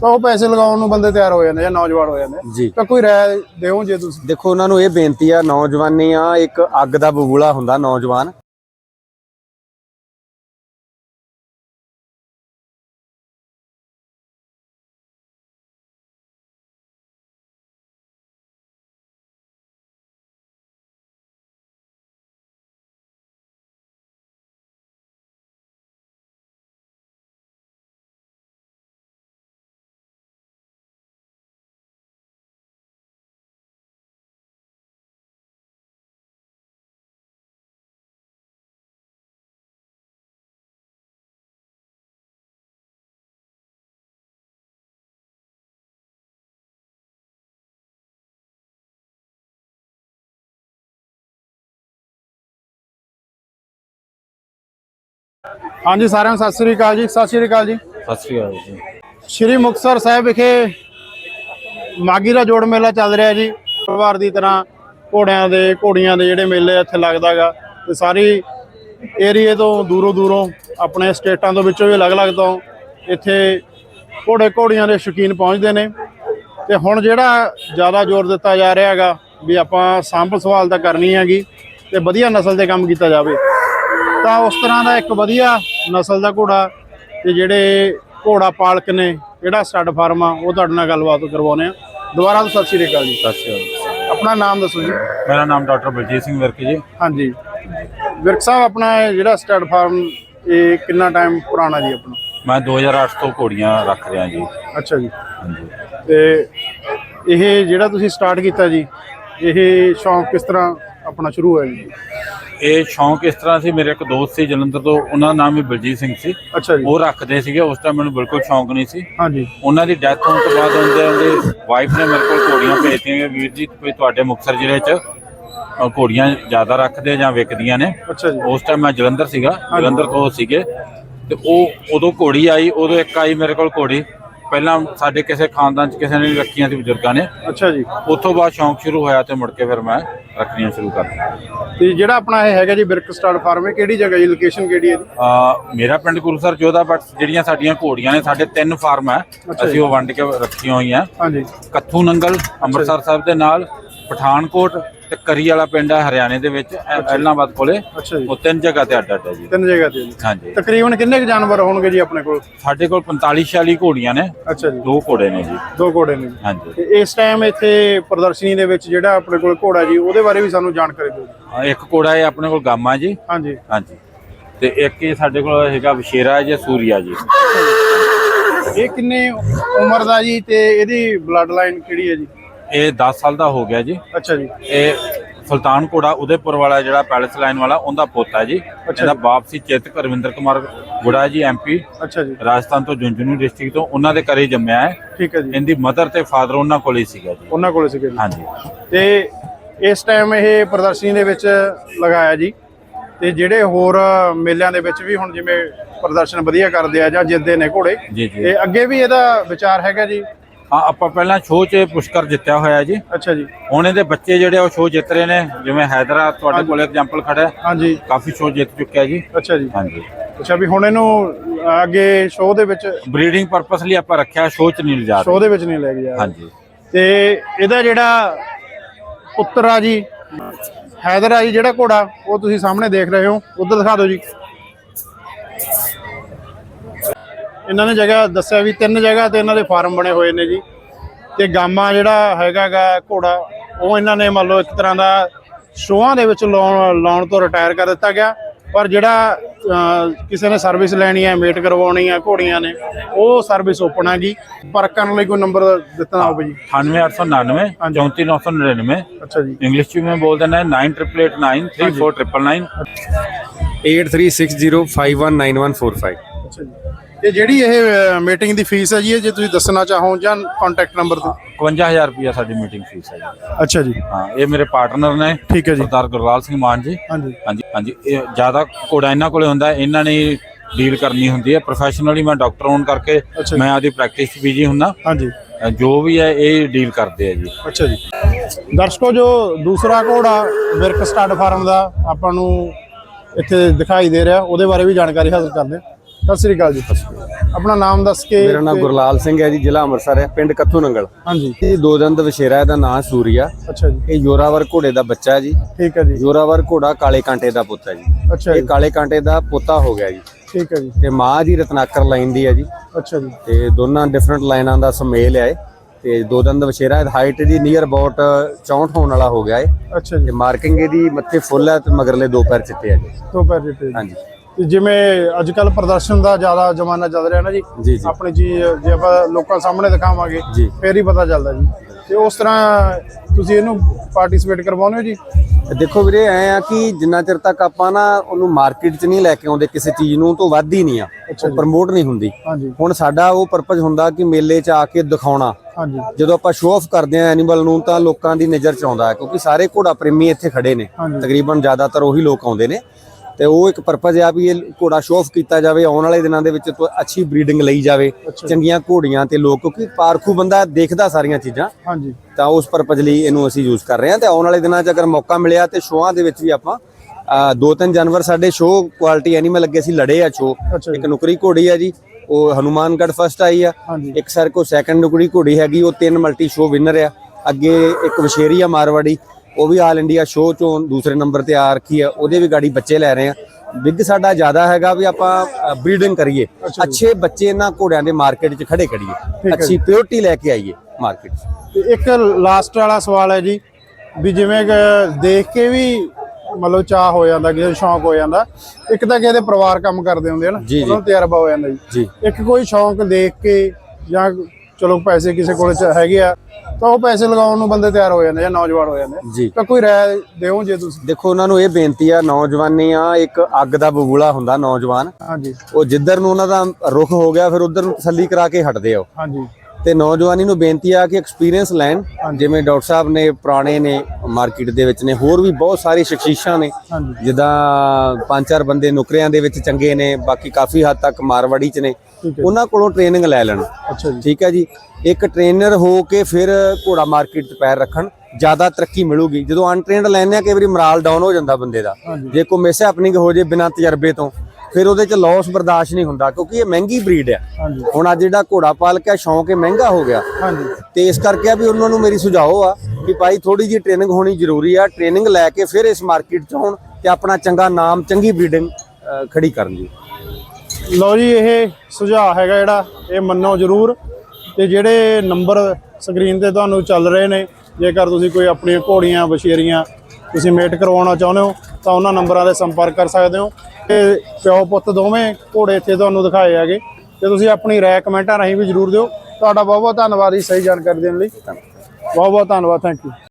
ਤਾਂ ਉਹ ਪੈਸੇ ਲਗਾਉਣ ਨੂੰ ਬੰਦੇ ਤਿਆਰ ਹੋ ਜਾਂਦੇ ਜਾਂ ਨੌਜਵਾਨ ਹੋ ਜਾਂਦੇ। ਤਾਂ ਕੋਈ ਰਾਏ ਦਿਓ ਜੇ ਤੁਸੀਂ। ਦੇਖੋ ਉਹਨਾਂ ਨੂੰ ਇਹ ਬੇਨਤੀ ਆ ਨੌਜਵਾਨੀ ਆ ਇੱਕ ਅੱਗ ਦਾ ਬਬੂਲਾ ਹੁੰਦਾ ਨੌਜਵਾਨ। ਹਾਂਜੀ ਸਾਰਿਆਂ ਨੂੰ ਸਤਿ ਸ੍ਰੀ ਅਕਾਲ ਜੀ। ਸਤਿ ਸ੍ਰੀ ਅਕਾਲ ਜੀ। ਸਤਿ ਸ਼੍ਰੀ ਅਕਾਲ ਜੀ। ਸ਼੍ਰੀ ਮੁਕਤਸਰ ਸਾਹਿਬ ਵਿਖੇ ਮਾਗੀ ਦਾ ਜੋੜ ਮੇਲਾ ਚੱਲ ਰਿਹਾ ਜੀ। ਵਾਰ ਦੀ ਤਰ੍ਹਾਂ ਘੋੜਿਆਂ ਦੇ ਘੋੜੀਆਂ ਦੇ ਜਿਹੜੇ ਮੇਲੇ ਇੱਥੇ ਲੱਗਦਾਗਾ ਤੇ ਸਾਰੀ ਏਰੀਏ ਤੋਂ ਦੂਰੋਂ ਦੂਰੋਂ ਆਪਣੇ ਸਟੇਟਾਂ ਤੋਂ ਵਿੱਚੋਂ ਵੀ ਅਲੱਗ-ਅਲੱਗ ਤੋਂ ਇੱਥੇ ਘੋੜੇ ਘੋੜੀਆਂ ਦੇ ਸ਼ੌਕੀਨ ਪਹੁੰਚਦੇ ਨੇ। ਤੇ ਹੁਣ ਜਿਹੜਾ ਜ਼ਿਆਦਾ ਜ਼ੋਰ ਦਿੱਤਾ ਜਾ ਰਿਹਾ ਹੈਗਾ ਵੀ ਆਪਾਂ ਸੰਭ ਸਵਾਲ ਤਾਂ ਕਰਨੀ ਹੈਗੀ ਤੇ ਵਧੀਆ ਨਸਲ ਤੇ ਕੰਮ ਕੀਤਾ ਜਾਵੇ। ਤਾਂ ਉਸ ਤਰ੍ਹਾਂ ਦਾ ਇੱਕ ਵਧੀਆ ਨਸਲ ਦਾ ਘੋੜਾ ਤੇ ਜਿਹੜੇ ਘੋੜਾ ਪਾਲਕ ਨੇ ਜਿਹੜਾ ਸਟੱਡ ਫਾਰਮ ਆ ਉਹ ਤੁਹਾਡੇ ਨਾਲ ਗੱਲਬਾਤ ਕਰਵਾਉਨੇ ਆ। ਦੁਬਾਰਾ ਤੋਂ ਸਤਿ ਸ਼੍ਰੀ ਅਕਾਲ ਜੀ। ਸਤਿ ਸ਼੍ਰੀ ਅਕਾਲ ਆਪਣਾ ਨਾਮ ਦੱਸੋ ਜੀ। ਮੇਰਾ ਨਾਮ ਡਾਕਟਰ ਬਲਜੀਤ ਸਿੰਘ ਵਿਰਕ ਜੀ। ਹਾਂਜੀ। ਵਿਰਕ ਸਾਹਿਬ ਆਪਣਾ ਜਿਹੜਾ ਸਟੱਡ ਫਾਰਮ ਇਹ ਕਿੰਨਾ ਟਾਈਮ ਪੁਰਾਣਾ ਜੀ ਆਪਣਾ? ਮੈਂ 2008 ਤੋਂ ਘੋੜੀਆਂ ਰੱਖ ਰਿਹਾ ਜੀ। ਅੱਛਾ ਜੀ। ਹਾਂਜੀ। ਤੇ ਇਹ ਜਿਹੜਾ ਤੁਸੀਂ ਸਟਾਰਟ ਕੀਤਾ ਜੀ ਇਹ ਸ਼ੌਂਕ ਕਿਸ ਤਰ੍ਹਾਂ ਆਪਣਾ ਸ਼ੁਰੂ ਹੋਇਆ ਜੀ? ਇਹ ਸ਼ੌਂਕ ਇਸ ਤਰ੍ਹਾਂ ਸੀ ਮੇਰੇ ਇੱਕ ਦੋਸਤ ਸੀ ਜਲੰਧਰ ਤੋਂ ਉਹਨਾਂ ਦਾ ਨਾਮ ਵੀ ਬਲਜੀਤ ਸਿੰਘ ਸੀ। ਅੱਛਾ ਜੀ। ਉਹ ਰੱਖਦੇ ਸੀਗੇ ਉਸ ਟਾਈਮ ਮੈਨੂੰ ਬਿਲਕੁਲ ਸ਼ੌਂਕ ਨਹੀਂ ਸੀ। ਹਾਂਜੀ। ਉਹਨਾਂ ਦੀ ਡੈਥ ਹੋਣ ਤੋਂ ਬਾਅਦ ਉਹਦੇ ਉਹਦੇ ਵਾਈਫ ਨੇ ਮੇਰੇ ਕੋਲ ਘੋੜੀਆਂ ਭੇਜਤੀਆਂ ਕਿ ਵੀਰ ਜੀ ਕੋਈ ਤੁਹਾਡੇ ਮੁਕਤਸਰ ਜ਼ਿਲ੍ਹੇ 'ਚ ਘੋੜੀਆਂ ਜ਼ਿਆਦਾ ਰੱਖਦੇ ਜਾਂ ਵਿਕਦੀਆਂ ਨੇ। ਅੱਛਾ ਜੀ। ਉਸ ਟਾਈਮ ਮੈਂ ਜਲੰਧਰ ਸੀਗਾ ਜਲੰਧਰ ਤੋਂ ਸੀਗੇ। ਤੇ ਉਹ ਉਦੋਂ ਘੋੜੀ ਆਈ ਉਦੋਂ ਇੱਕ ਆਈ ਮੇਰੇ ਕੋਲ ਘੋੜੀ। ਪਹਿਲਾਂ ਸਾਡੇ ਕਿਸੇ ਖਾਨਦਾਨ 'ਚ ਕਿਸੇ ਨੇ ਨਹੀਂ ਰੱਖੀਆਂ ਸੀ ਬਜ਼ੁਰਗਾਂ ਨੇ। ਅੱਛਾ ਜੀ। ਉਤੋਂ ਬਾਅਦ ਸ਼ੌਂਕ ਸ਼ੁਰੂ ਹੋਇਆ ਤੇ ਮੁੜ ਕੇ ਫਿਰ ਮੈਂ ਰੱਖਣੀਆਂ ਸ਼ੁਰੂ ਕਰ ਦਿੱਤੀਆਂ। ਤੇ ਜਿਹੜਾ ਆਪਣਾ ਇਹ ਹੈਗਾ ਜੀ ਬਿਰਕ ਸਟਾਰਟ ਫਾਰਮ ਇਹ ਕਿਹੜੀ ਜਗ੍ਹਾ ਜੀ? ਲੋਕੇਸ਼ਨ ਕਿਹੜੀ ਹੈ ਜੀ? ਅ, ਮੇਰਾ ਪਿੰਡ ਗੁਰੂਸਰ ਜੋਧਾ ਬਟ ਜਿਹੜੀਆਂ ਸਾਡੀਆਂ ਘੋੜੀਆਂ ਨੇ ਸਾਡੇ ਤਿੰਨ ਫਾਰਮ ਹੈ। ਅਸੀਂ ਉਹ ਵੰਡ ਕੇ ਰੱਖੀਆਂ ਹੋਈਆਂ। ਹਾਂਜੀ। ਕੱਥੂ ਨੰਗਲ ਅੰਮ੍ਰਿਤਸਰ ਸਾਹਿਬ ਦੇ ਨਾਲ ਪਠਾਨਕੋਟ ਤੇ ਕਰੀ ਵਾਲਾ ਪਿੰਡ ਹੈ ਹਰਿਆਣੇ ਦੇ ਵਿੱਚ ਐਲਨਾਬਾਦ ਕੋਲੇ। ਅੱਛਾ ਜੀ। ਉਹ ਤਿੰਨ ਜਗ੍ਹਾ ਤੇ ਅੱਡ ਅੱਡ ਹੈ ਜੀ। ਤਿੰਨ ਜਗ੍ਹਾ ਤੇ ਜੀ। ਹਾਂਜੀ। ਤਕਰੀਬਨ ਕਿੰਨੇ ਕੁ ਜਾਨਵਰ ਹੋਣਗੇ ਜੀ ਆਪਣੇ ਕੋਲ? ਸਾਡੇ ਕੋਲ 45 46 ਘੋੜੀਆਂ ਨੇ। ਅੱਛਾ ਜੀ। ਦੋ ਘੋੜੇ ਨੇ ਜੀ। ਦੋ ਘੋੜੇ ਨੇ ਜੀ। ਹਾਂਜੀ। ਤੇ ਇਸ ਟਾਈਮ ਇੱਥੇ ਪ੍ਰਦਰਸ਼ਨੀ ਦੇ ਵਿੱਚ ਜਿਹੜਾ ਆਪਣੇ ਕੋਲ ਘੋੜਾ ਜੀ ਉਹਦੇ ਬਾਰੇ ਵੀ ਸਾਨੂੰ ਜਾਣਕਾਰੀ ਦਿਓ ਜੀ। ਇੱਕ ਘੋੜਾ ਹੈ ਆਪਣੇ ਕੋਲ ਗਾਮਾ ਜੀ। ਹਾਂਜੀ। ਹਾਂਜੀ। ਤੇ ਇੱਕ ਇਹ ਸਾਡੇ ਕੋਲ ਹੈਗਾ ਵਿਸ਼ੇਰਾ ਜਾਂ ਸੂਰੀਆ ਜੀ। ਇਹ ਕਿੰਨੇ ਉਮਰ ਦਾ ਜੀ ਤੇ ਇਹਦੀ ਬਲੱਡ ਲਾਈਨ ਕਿਹੜੀ ਹੈ ਜੀ? ਇਹ 10 ਸਾਲ ਦਾ ਹੋ ਗਿਆ ਜੀ। ਅੱਛਾ ਜੀ। ਇਹ ਸੁਲਤਾਨ ਘੋੜਾ ਉਦੇਪੁਰ ਵਾਲਾ ਜਿਹੜਾ ਪੈਲਸ ਲਾਈਨ ਵਾਲਾ ਉਹਦਾ ਪੋਤਾ ਜੀ। ਇਹਦਾ ਬਾਪ ਸੀ ਚੇਤਕ ਰਵਿੰਦਰ ਕੁਮਾਰ ਗੁੜਾ ਜੀ ਐਮਪੀ ਅੱਛਾ ਜੀ। ਰਾਜਸਥਾਨ ਤੋਂ ਜੁੰਜਨੂ ਡਿਸਟ੍ਰਿਕਟ ਤੋਂ ਉਹਨਾਂ ਦੇ ਘਰੇ ਜੰਮਿਆ ਹੈ। ਠੀਕ ਹੈ ਜੀ। ਇਹਦੀ ਮਦਰ ਤੇ ਫਾਦਰ ਉਹਨਾਂ ਕੋਲ ਹੀ ਸੀਗਾ ਜੀ। ਉਹਨਾਂ ਕੋਲ ਸੀਗੇ ਜੀ। ਹਾਂਜੀ। ਤੇ ਇਸ ਟਾਈਮ ਇਹ ਪ੍ਰਦਰਸ਼ਨੀ ਦੇ ਵਿੱਚ ਲਗਾਇਆ ਜੀ। ਤੇ ਜਿਹੜੇ ਹੋਰ ਮੇਲਿਆਂ ਦੇ ਵਿੱਚ ਵੀ ਹੁਣ ਜਿਵੇਂ ਪ੍ਰਦਰਸ਼ਨ ਵਧੀਆ ਕਰਦੇ ਆ ਜਾਂ ਜਿੱਤਦੇ ਨੇ ਘੋੜੇ ਤੇ ਅੱਗੇ ਵੀ ਇਹਦਾ ਵਿਚਾਰ ਹੈਗਾ ਜੀ। ਹਾਂ ਆਪਾਂ ਪਹਿਲਾਂ ਸ਼ੋਅ 'ਚ ਪੁਸ਼ਕਰ ਜਿੱਤਿਆ ਹੋਇਆ ਜੀ। ਅੱਛਾ ਜੀ। ਹੁਣ ਇਹਦੇ ਬੱਚੇ ਜਿਹੜੇ ਉਹ ਸ਼ੋਅ ਜਿੱਤ ਰਹੇ ਨੇ। ਜਿਵੇਂ ਹੈਦਰਾ ਤੁਹਾਡੇ ਕੋਲ ਐਗਜ਼ਾਮਪਲ ਖੜਾ ਹੈ। ਹਾਂਜੀ। ਕਾਫੀ ਸ਼ੋਅ ਜਿੱਤ ਚੁੱਕਿਆ ਜੀ। ਅੱਛਾ ਜੀ। ਹਾਂਜੀ। ਅੱਛਾ ਵੀ ਹੁਣ ਇਹਨੂੰ ਅੱਗੇ ਸ਼ੋਅ ਦੇ ਵਿੱਚ ਬਰੀਡਿੰਗ ਪਰਪਸ ਲਈ ਆਪਾਂ ਰੱਖਿਆ ਸ਼ੋਅ 'ਚ ਨਹੀਂ ਲਿਜਾ ਸ਼ੋਅ ਰਹੇ। ਦੇ ਵਿੱਚ ਨਹੀਂ ਲੈ ਕੇ ਜਾ ਰਹੇ। ਹਾਂਜੀ। ਤੇ ਇਹਦਾ ਜਿਹੜਾ ਪੁੱਤਰ ਆ ਜੀ ਹੈਦਰ ਆ ਜੀ ਜਿਹੜਾ ਘੋੜਾ ਉਹ ਤੁਸੀਂ ਸਾਹਮਣੇ ਦੇਖ ਰਹੇ ਹੋ। ਉਧਰ ਦਿਖਾ ਦਿਓ ਜੀ। ਇਹਨਾਂ ਨੇ ਜਗ੍ਹਾ ਦੱਸਿਆ ਵੀ ਤਿੰਨ ਜਗ੍ਹਾ ਤੇ ਇਹਨਾਂ ਦੇ ਫਾਰਮ ਬਣੇ ਹੋਏ ਨੇ ਜੀ। ਤੇ ਗਾਮਾ ਜਿਹੜਾ ਹੈਗਾਗਾ ਘੋੜਾ ਉਹ ਇਹਨਾਂ ਨੇ ਮੰਨ ਲਓ ਇੱਕ ਤਰ੍ਹਾਂ ਦਾ ਸ਼ੋਆਂ ਦੇ ਵਿੱਚ ਲਾਉਣ ਲਾਉਣ ਤੋਂ ਰਿਟਾਇਰ ਕਰ ਦਿੱਤਾ ਗਿਆ। ਪਰ ਜਿਹੜਾ ਕਿਸੇ ਨੇ ਸਰਵਿਸ ਲੈਣੀ ਹੈ ਮੇਟ ਕਰਵਾਉਣੀ ਹੈ ਘੋੜੀਆਂ ਨੇ ਉਹ ਸਰਵਿਸ ਓਪਨ ਹੈਗੀ ਪਰ ਕਰਨ ਲਈ ਕੋਈ ਨੰਬਰ ਦਿੱਤਾ ਹੋਵੇ ਜੀ। 9899 34999 ਅੱਛਾ ਜੀ। ਇੰਗਲਿਸ਼ 'ਚ ਮੈਂ ਬੋਲ ਦਿੰਦਾ 9889 34999 8360519145 ਅੱਛਾ ਜੀ। ਤੇ ਜਿਹੜੀ ਇਹ ਮੀਟਿੰਗ ਦੀ ਫੀਸ ਹੈ ਜੀ ਇਹ ਜੇ ਤੁਸੀਂ ਦੱਸਣਾ ਚਾਹੋ ਜਾਂ ਕੰਟੈਕਟ ਨੰਬਰ ਤੇ? 51000 ਰੁਪਇਆ ਸਾਡੀ ਮੀਟਿੰਗ ਫੀਸ ਹੈ ਜੀ। ਅੱਛਾ ਜੀ। ਹਾਂ ਇਹ ਮੇਰੇ ਪਾਰਟਨਰ ਨੇ ਠੀਕ ਹੈ ਜੀ। ਸਰਦਾਰ ਗੁਰਲਾਲ ਸਿੰਘ ਮਾਨ ਜੀ। ਹਾਂਜੀ। ਹਾਂਜੀ ਹਾਂਜੀ ਇਹ ਜ਼ਿਆਦਾ ਘੋੜਾ ਇਹਨਾਂ ਕੋਲੇ ਹੁੰਦਾ ਇਹਨਾਂ ਨੇ ਡੀਲ ਕਰਨੀ ਹੁੰਦੀ ਹੈ। ਪ੍ਰੋਫੈਸ਼ਨਲੀ ਮੈਂ ਡਾਕਟਰ ਹੋਣ ਕਰਕੇ। ਮੈਂ ਆਦੀ ਪ੍ਰੈਕਟਿਸ 'ਚ ਬਿਜ਼ੀ ਹੁੰਨਾ ਹਾਂਜੀ। ਜੋ ਵੀ ਹੈ ਇਹ ਡੀਲ ਕਰਦੇ ਆ ਜੀ। ਅੱਛਾ ਜੀ। ਦਰਸ਼ਕੋ ਜੋ ਦੂਸਰਾ ਘੋੜਾ ਵਿਰਕ ਸਟੱਡ ਫਾਰਮ ਦਾ ਆਪਾਂ ਨੂੰ ਇੱਥੇ ਦਿਖਾਈ ਦੇ ਰਿਹਾ ਉਹਦੇ ਬਾਰੇ ਵੀ ਜਾਣਕਾਰੀ ਹਾਸਲ ਕਰਦੇ ਹਾਂ। ਸਤਿ ਸ੍ਰੀ ਅਕਾਲ ਜੀ। ਆਪਣਾ ਨਾਮ ਦੱਸ ਕੇ ਮੇਰਾ ਨਾਮ ਗੁਰਲਾਲ ਸਿੰਘ ਹੈ ਜੀ ਜ਼ਿਲ੍ਹਾ ਅੰਮ੍ਰਿਤਸਰ ਹੈ ਪਿੰਡ ਕੱਥੂ ਨੰਗਲ। ਹਾਂਜੀ। ਇਹ ਦੋ ਦੰਦ ਵਛੇਰਾ ਇਹਦਾ ਨਾਂ ਸੂਰੀਆ। ਅੱਛਾ ਜੀ। ਇਹ ਯੋਰਾਵਰ ਘੋੜੇ ਦਾ ਬੱਚਾ ਜੀ। ਠੀਕ ਹੈ ਜੀ। ਯੋਰਾਵਰ ਘੋੜਾ ਕਾਲੇ ਕਾਂਟੇ ਦਾ ਪੁੱਤ ਹੈ ਜੀ। ਅੱਛਾ ਇਹ ਕਾਲੇ ਕਾਂਟੇ ਦਾ ਪੋਤਾ ਹੋ ਗਿਆ ਜੀ। ਠੀਕ ਹੈ ਜੀ। ਤੇ ਮਾਂ ਜੀ ਰਤਨਾਕਰ ਲਾਈਨ ਦੀ ਹੈ ਜੀ। ਅੱਛਾ ਜੀ। ਤੇ ਦੋਨਾਂ ਡਿਫਰੈਂਟ ਲਾਈਨਾਂ ਦਾ ਸਮੇਲ ਹੈ ਇਹ। ਤੇ ਦੋ ਦੰਦ ਵਛੇਰਾ ਹਾਈਟ ਦੀ ਨੀਅਰ ਅਬਾਊਟ 64 ਹੋਣ ਵਾਲਾ ਹੋ ਗਿਆ ਹੈ ਅੱਛਾ ਜੀ। ਤੇ ਮਾਰਕਿੰਗ ਇਹਦੀ ਮੱਥੇ ਫੁੱਲ ਹੈ ਤੇ ਮਗਰਲੇ ਦੋ ਪੈਰ ਚਿੱਟੇ ਹੈ ਜੀ। ਦੋ ਪੈਰ ਜਿੱਤੇ ਹਾਂਜੀ। ਤੇ ਜਿਵੇਂ ਅੱਜ ਕੱਲ ਪ੍ਰਦਰਸ਼ਨ ਦਾ ਜ਼ਿਆਦਾ ਜ਼ਮਾਨਾ ਚੱਲ ਰਿਹਾ ਨਾ ਜੀ ਜੀ ਜੀ। ਆਪਣੀ ਚੀਜ਼ ਜੇ ਆਪਾਂ ਲੋਕਾਂ ਸਾਹਮਣੇ ਦਿਖਾਵਾਂਗੇ ਜੀ। ਫੇਰ ਹੀ ਪਤਾ ਚੱਲਦਾ ਜੀ। ਤੇ ਉਸ ਤਰ੍ਹਾਂ ਤੁਸੀਂ ਇਹਨੂੰ ਪਾਰਟਿਸਿਪੇਟ ਕਰਵਾਉਂਦੇ ਹੋ ਜੀ? ਦੇਖੋ ਵੀਰੇ ਐ ਆ ਕਿ ਜਿੰਨਾ ਚਿਰ ਤੱਕ ਆਪਾਂ ਨਾ ਉਹਨੂੰ ਮਾਰਕੀਟ 'ਚ ਨਹੀਂ ਲੈ ਕੇ ਆਉਂਦੇ ਕਿਸੇ ਚੀਜ਼ ਨੂੰ ਤਾਂ ਵੱਧ ਹੀ ਨਹੀਂ ਆ। ਜੀ। ਪ੍ਰਮੋਟ ਨਹੀਂ ਹੁੰਦੀ। ਹੁਣ ਸਾਡਾ ਉਹ ਪਰਪਸ ਹੁੰਦਾ ਕਿ ਮੇਲੇ 'ਚ ਆ ਕੇ ਦਿਖਾਉਣਾ। ਜਦੋਂ ਆਪਾਂ ਸ਼ੋਅ ਆਫ ਕਰਦੇ ਆ ਐਨੀਮਲ ਨੂੰ ਤਾਂ ਲੋਕਾਂ ਦੀ ਨਜ਼ਰ 'ਚ ਆਉਂਦਾ ਕਿਉਂਕਿ ਸਾਰੇ ਘੋੜਾ ਪ੍ਰੇਮੀ ਇੱਥੇ ਖੜੇ ਨੇ। ਤਕਰੀਬਨ ਜ਼ਿਆਦਾਤਰ ਉਹੀ ਲੋਕ ਆਉਂਦੇ ਨੇ। ਤੇ ਉਹ ਇੱਕ ਪਰਪਸ ਆ ਵੀ ਇਹ ਘੋੜਾ ਸ਼ੋਅ ਆਫ ਕੀਤਾ ਜਾਵੇ ਆਉਣ ਵਾਲੇ ਦਿਨਾਂ ਦੇ ਵਿੱਚ ਤੋਂ ਅੱਛੀ ਬਰੀਡਿੰਗ ਲਈ ਜਾਵੇ। ਚੰਗੀਆਂ ਘੋੜੀਆਂ ਤੇ ਲੋਕ ਕਿਉਂਕਿ ਪਾਰਖੂ ਬੰਦਾ ਦੇਖਦਾ ਸਾਰੀਆਂ ਚੀਜ਼ਾਂ। ਹਾਂਜੀ। ਤਾਂ ਉਸ ਪਰਪਸ ਲਈ ਇਹਨੂੰ ਅਸੀਂ ਯੂਜ਼ ਕਰ ਰਹੇ ਹਾਂ ਤੇ ਆਉਣ ਵਾਲੇ ਦਿਨਾਂ 'ਚ ਅਗਰ ਮੌਕਾ ਮਿਲਿਆ ਤੇ ਸ਼ੋਆਂ ਦੇ ਵਿੱਚ ਵੀ ਆਪਾਂ ਦੋ ਤਿੰਨ ਜਾਨਵਰ ਸਾਡੇ ਸ਼ੋਅ ਕੁਆਲਿਟੀ ਐਨੀਮਲ ਅੱਗੇ ਅਸੀਂ ਲੜੇ ਆ ਜੀ। ਇੱਕ ਨੁਕਰੀ ਘੋੜੀ ਆ ਜੀ ਉਹ ਹਨੂਮਾਨਗੜ ਫਸਟ ਆਈ ਆ। ਇੱਕ ਸਰ ਕੋ ਸੈਕੰਡ ਨੁਕਰੀ ਘੋੜੀ ਹੈਗੀ ਉਹ ਤਿੰਨ ਮਲਟੀ ਸ਼ੋਅ ਵਿਨਰ ਆ। ਅੱਗੇ ਇੱਕ ਵਸ਼ੇਰੀ ਆ ਮਾਰਵਾੜੀ ਉਹ ਵੀ ਆਲ ਇੰਡੀਆ ਸ਼ੋਅ ਚੋਂ ਦੂਸਰੇ ਨੰਬਰ ਤੇ ਆ ਰੱਖੀ ਆ ਉਹਦੇ ਵੀ ਗਾੜੀ ਬੱਚੇ ਲੈ ਰਹੇ ਆ। ਬਿੱਗ ਸਾਡਾ ਜ਼ਿਆਦਾ ਹੈਗਾ ਵੀ ਆਪਾਂ ਬਰੀਡਿੰਗ ਕਰੀਏ। ਅੱਛੇ ਬੱਚੇ ਇਹਨਾਂ ਘੋੜਿਆਂ ਦੇ ਮਾਰਕੀਟ 'ਚ ਖੜੇ ਕਰੀਏ। ਹੈ ਅੱਛੀ ਪਿਓਰਟੀ ਲੈ ਕੇ ਆਈਏ ਮਾਰਕੀਟ 'ਚ। ਇੱਕ ਲਾਸਟ ਵਾਲਾ ਸਵਾਲ ਹੈ ਜੀ ਵੀ ਜਿਵੇਂ ਦੇਖ ਕੇ ਵੀ ਮਤਲਬ ਚਾਹ ਹੋ ਜਾਂਦਾ ਕਿਸੇ ਸ਼ੌਂਕ ਹੋ ਜਾਂਦਾ ਇੱਕ ਤਾਂ ਕਿਸੇ ਦੇ ਪਰਿਵਾਰ ਕੰਮ ਕਰਦੇ ਹੁੰਦੇ ਹਨ। ਉਹਨਾਂ ਨੂੰ ਤਜਰਬਾ ਹੋ ਜਾਂਦਾ ਜੀ। ਇੱਕ ਕੋਈ ਸ਼ੌਂਕ ਦੇਖ ਕੇ ਜਾਂ ਚਲੋ ਪੈਸੇ ਕਿਸੇ ਕੋਲ ਹੈਗੇ ਆ ਤਾਂ ਉਹ ਪੈਸੇ ਲਗਾਉਣ ਨੂੰ ਬੰਦੇ ਤਿਆਰ ਹੋ ਜਾਂਦੇ ਜਾਂ ਨੌਜਵਾਨ ਹੋ ਜਾਂਦੇ। ਤਾਂ ਕੋਈ ਰਾਏ ਦਿਓ ਜੇ ਤੁਸੀਂ। ਦੇਖੋ ਉਹਨਾਂ ਨੂੰ ਇਹ ਬੇਨਤੀ ਆ ਨੌਜਵਾਨੀ ਆ ਇੱਕ ਅੱਗ ਦਾ ਬਬੂਲਾ ਹੁੰਦਾ ਨੌਜਵਾਨ। ਹਾਂਜੀ। ਉਹ ਜਿੱਧਰ ਨੂੰ ਉਹਨਾਂ ਦਾ ਰੁਖ ਹੋ ਗਿਆ ਫਿਰ ਉਧਰ ਨੂੰ ਤਸੱਲੀ ਕਰਾ ਕੇ ਹਟਦੇ ਆ। ਹਾਂਜੀ। ਤੇ ਨੌਜਵਾਨੀ ਨੂੰ ਬੇਨਤੀ ਆ ਕਿ ਐਕਸਪੀਰੀਅੰਸ ਲੈਣ। ਜਿਵੇਂ ਡਾਕਟਰ ਸਾਹਿਬ ਨੇ ਪੁਰਾਣੇ ਨੇ ਮਾਰਕੀਟ ਦੇ ਵਿੱਚ ਨੇ ਹੋਰ ਵੀ ਬਹੁਤ ਸਾਰੀ ਸ਼ਖਸੀਸ਼ਾਂ ਨੇ। ਜਿੱਦਾਂ ਪੰਜ ਚਾਰ ਬੰਦੇ ਨੁਕਰਿਆਂ ਦੇ ਵਿੱਚ ਚੰਗੇ ਨੇ ਬਾਕੀ ਕਾਫੀ ਹੱਦ ਤੱਕ ਮਾਰਵਾੜੀ ਚ ਨੇ। ਉਹਨਾਂ ਕੋਲੋਂ ਟ੍ਰੇਨਿੰਗ ਲੈ ਲੈਣ। ਅੱਛਾ ਜੀ। ਠੀਕ ਹੈ ਜੀ। ਇੱਕ ਟ੍ਰੇਨਰ ਹੋ ਕੇ ਫਿਰ ਘੋੜਾ ਮਾਰਕੀਟ 'ਚ ਪੈਰ ਰੱਖਣ ਜ਼ਿਆਦਾ ਤਰੱਕੀ ਮਿਲੂਗੀ। ਜਦੋਂ ਅਨਟ੍ਰੇਨਡ ਲੈਣੇ ਆ ਕਈ ਵਾਰੀ ਮੋਰਲ ਡਾਊਨ ਹੋ ਜਾਂਦਾ ਬੰਦੇ ਦਾ। ਜੇ। ਕੋਈ ਮਿਸ ਹੈਪਨਿੰਗ ਹੋ ਜੇ ਬਿਨਾਂ ਤਜਰਬੇ ਤੋਂ ਫਿਰ ਉਹਦੇ 'ਚ ਲਾਸ ਬਰਦਾਸ਼ਤ ਨਹੀਂ ਹੁੰਦਾ ਕਿਉਂਕਿ ਇਹ ਮਹਿੰਗੀ ਬਰੀਡ ਹੈ ਹਾਂਜੀ ਹੁਣ ਅੱਜ ਜਿਹੜਾ ਘੋੜਾ ਪਾਲਕ ਹੈ ਸ਼ੌਂਕ ਇਹ ਮਹਿੰਗਾ ਹੋ ਗਿਆ। ਹਾਂਜੀ ਤੇ ਇਸ ਕਰਕੇ ਆ ਵੀ ਉਹਨਾਂ ਨੂੰ ਮੇਰੀ ਸੁਝਾਅ ਆ ਕਿ ਭਾਈ ਥੋੜੀ ਜਿਹੀ ਟ੍ਰੇਨਿੰਗ ਹੋਣੀ ਜ਼ਰੂਰੀ ਆ। ਟ੍ਰੇਨਿੰਗ ਲੈ ਕੇ ਫਿਰ ਇਸ ਮਾਰਕੀਟ 'ਚ ਆਉਣ ਤੇ ਆਪਣਾ ਚੰਗਾ ਨਾਮ ਚੰਗੀ ਬਰੀਡਿੰਗ ਖੜੀ ਕਰਨ ਜੀ। ਲਓ ਜੀ, ਇਹ ਸੁਝਾਅ ਹੈਗਾ ਜਿਹੜਾ, ਇਹ ਮੰਨੋ ਜ਼ਰੂਰ। ਤੇ ਜਿਹੜੇ ਨੰਬਰ ਸਕਰੀਨ ਤੇ ਤੁਹਾਨੂੰ ਚੱਲ ਰਹੇ ਨੇ, ਜੇਕਰ ਤੁਸੀਂ ਕੋਈ ਆਪਣੀਆਂ ਘੋੜੀਆਂ ਬਸ਼ੇਰੀਆਂ ਤੁਸੀਂ ਮੇਟ ਕਰਵਾਉਣਾ ਚਾਹੁੰਦੇ ਹੋ, ਤਾਂ ਉਹਨਾਂ ਨੰਬਰਾਂ 'ਤੇ ਸੰਪਰਕ ਕਰ ਸਕਦੇ ਹੋ। ਤੇ ਪਿਓ ਪੁੱਤ ਦੋਵੇਂ ਘੋੜੇ ਇੱਥੇ ਤੁਹਾਨੂੰ ਦਿਖਾਏ ਹੈਗੇ। ਤੇ ਤੁਸੀਂ ਆਪਣੀ ਰਾਏ ਕਮੈਂਟਾਂ ਰਾਹੀਂ ਵੀ ਜ਼ਰੂਰ ਦਿਓ। ਤੁਹਾਡਾ ਬਹੁਤ ਬਹੁਤ ਧੰਨਵਾਦ ਜੀ ਸਹੀ ਜਾਣਕਾਰੀ ਦੇਣ ਲਈ। ਬਹੁਤ ਬਹੁਤ ਧੰਨਵਾਦ ਥੈਂਕ ਯੂ